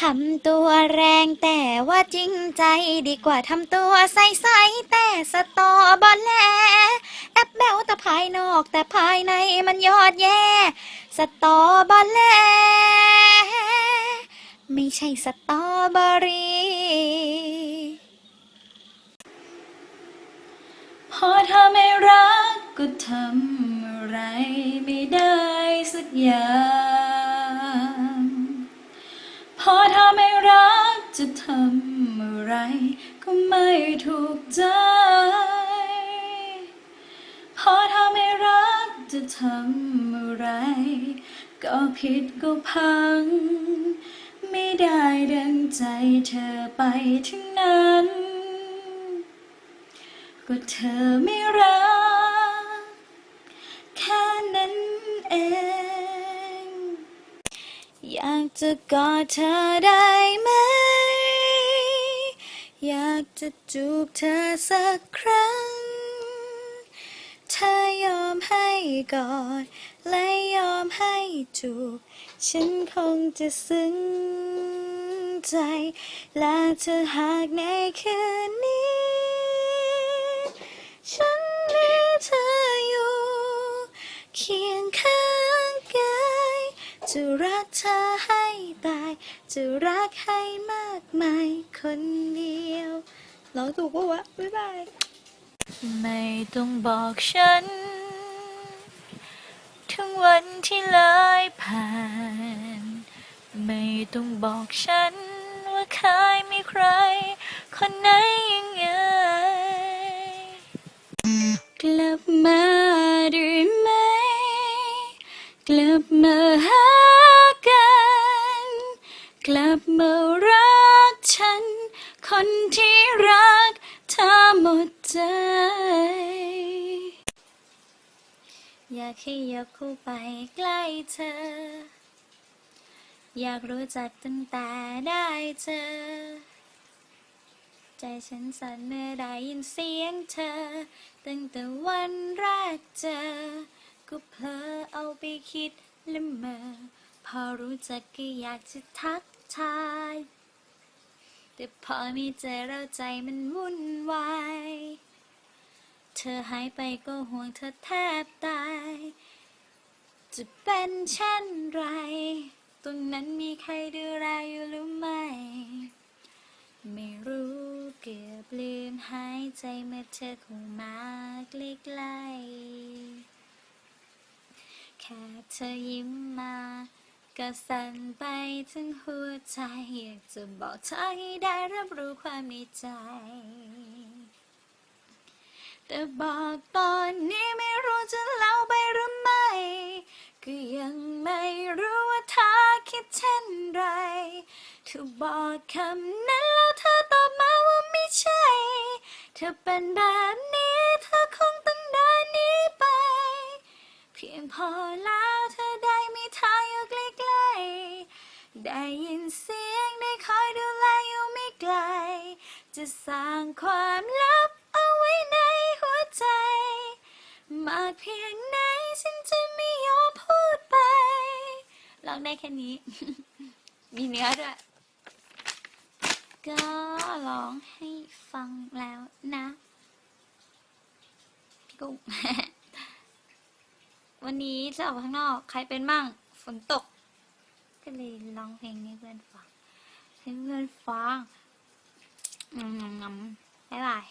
ทำตัวแรงแต่ว่าจริงใจดีกว่าทำตัวใสๆแต่สตอบอลแลแอปแบวแต่ภายนอกแต่ภายในมันยอดแย่ สตอบอลแลไม่ใช่สตอบอรีพอเธอไม่รักก็ทำอะไรไม่ได้สักอย่าง จะทำอะไรก็ไม่ถูกใจ พอเธอไม่รักจะทำอะไร ก็ผิดก็พัง ไม่ได้ดังใจเธอไปทั้งนั้น ก็เธอไม่รัก แค่นั้นเองอยากจะกอดเธอได้ไหม อยากจะจูบเธอสักครั้ง เธอยอมให้กอด และยอมให้จูบ ฉันคงจะซึ้งใจ และเธอหากในคืนนี้ จะรักเธอให้ตาย จะรักให้มากมายคนเดียวร้องถูกปะวะ บ๊ายบาย ไม่ต้องบอกฉัน ถึงวันที่เลยผ่าน ไม่ต้องบอกฉัน ว่าเคยมีใคร คนไหนยังไง กลับมาได้ไหม กลับมาหา กลับมารักฉัน คนที่รักเธอหมดใจ อยากให้ยกคู่ไปใกล้เธอ อยากรู้จักตั้งแต่ได้เจอ ใจฉันสั่นเมื่อได้ยินเสียงเธอ ตั้งแต่วันแรกเจอ ก็เพลอเอาไปคิดและเมอพอรู้จักก็อยากจะทัก ทาย แต่พอมีเจอเราใจมันวุ่นวาย เธอหายไปก็ห่วงเธอแทบตาย จะเป็นเช่นไร ตรงนั้นมีใครดูแลอยู่หรือไม่ไม่รู้เกือบลืมหายใจเมื่อเธอคงมาใกล้ๆแค่เธอยิ้มมา ก็สั่นไปถึงหัวใจ อยากจะบอกเธอให้ได้รับรู้ความในใจ แต่บอกตอนนี้ไม่รู้จะเล่าไปหรือไม่ ก็ยังไม่รู้ว่าเธอคิดเช่นไรเธอบอกคำนั้นแล้วเธอตอบมาว่าไม่ใช่ เธอเป็นแบบนี้เธอคงต้องเดินหนี้ไป เพียงพอแล้วเธอ จะสร้างความลับเอาไว้ในหัวใจ มากเพียงไหนฉันจะไม่ยอมพูดไปร้องได้แค่นี้ มีเนื้อด้วย ก็ร้องให้ฟังแล้วนะพี่กุ้งวันนี้จะออกไปข้างนอก ใครเป็นมั่งฝนตก ก็เลยร้องเพลงให้เพื่อนฟังให้เพื่อนฟัง ngầm ngầm ngầm. Bye bye.